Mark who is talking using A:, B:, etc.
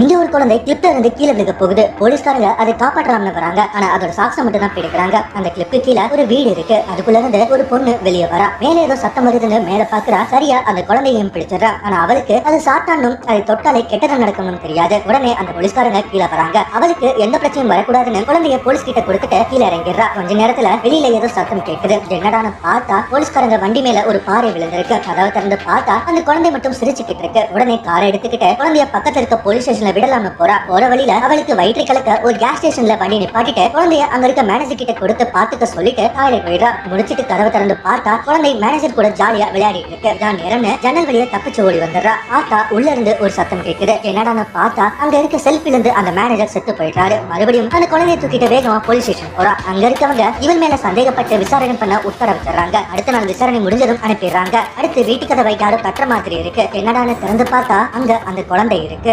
A: இங்க ஒரு குழந்தை கிளிப்ல இருந்து கீழே விழுக போகுது. போலீஸ்காரங்க அதை காப்பாற்றலாம்னு வராங்க. ஆனா அதோட சாக்ஸை மட்டும் தான் பிடிக்கிறாங்க அந்த கிளிப்புக்கு கீழே ஒரு வீடு இருக்கு. அதுக்குள்ள இருந்து ஒரு பொண்ணு வெளியே வரா. மேல ஏதோ சத்தம் வருதுன்னு மேல பாக்குறா சரியா அந்த குழந்தையும் பிடிச்சிடறா. ஆனா அவளுக்கு அது சாத்தானும் அதை தொட்டாலே கெட்டது நடக்கணும்னு தெரியாது. உடனே அந்த போலீஸ்காரங்க கீழே வராங்க. அவளுக்கு எந்த பிரச்சனையும் வரக்கூடாதுன்னு குழந்தைய போலீஸ் கிட்ட கொடுத்துட்டு கீழே இறங்கிடுறா. கொஞ்ச நேரத்துல வெளியில ஏதோ சத்தம் கேட்குது. என்னடான்னு பார்த்தா போலீஸ்காரங்க வண்டி மேல ஒரு பாறை விழுந்திருக்கு. அதாவது திறந்து பார்த்தா அந்த குழந்தை மட்டும் சிரிச்சுக்கிட்டு இருக்கு. உடனே காரை எடுத்துக்கிட்டு குழந்தைய பக்கத்துல இருக்க போலீஸ் ஸ்டேஷன் ஸ்டேஷன்ல விடலாம போறா போற வழியில அவளுக்கு வயிற்று கலக்க ஒரு கேஸ் ஸ்டேஷன்ல பண்ணி நிப்பாட்டிட்டு குழந்தைய அங்க இருக்க மேனேஜர் கிட்ட கொடுத்து பார்த்துக்க சொல்லிட்டு டாய்லெட் போயிடா முடிச்சிட்டு கதவை திறந்து பார்த்தா குழந்தை மேனேஜர் கூட ஜாலியா விளையாடிட்டு இருக்கு. தான் நேரம்னு ஜன்னல் வழியா தப்பிச்சு ஓடி வந்துடுறா. பார்த்தா உள்ள இருந்து ஒரு சத்தம் கேட்குது என்னடான்னு பார்த்தா அங்க இருக்க செல்ஃபில இருந்து அந்த மேனேஜர் செத்து போயிட்டாரு மறுபடியும் அந்த குழந்தைய தூக்கிட்டு வேகமா போலீஸ் ஸ்டேஷன் போறா. அங்க இருக்கவங்க இவன் மேல சந்தேகப்பட்டு விசாரணை பண்ண உத்தரவிட்டுறாங்க அடுத்த நாள் விசாரணை முடிஞ்சதும் அனுப்பிடுறாங்க. அடுத்து வீட்டுக்கு கதை வைக்காடு கட்டுற மாதிரி இருக்கு. என்னடான்னு திறந்து பார்த்தா அங்க அந்த குழந்தை இருக்கு.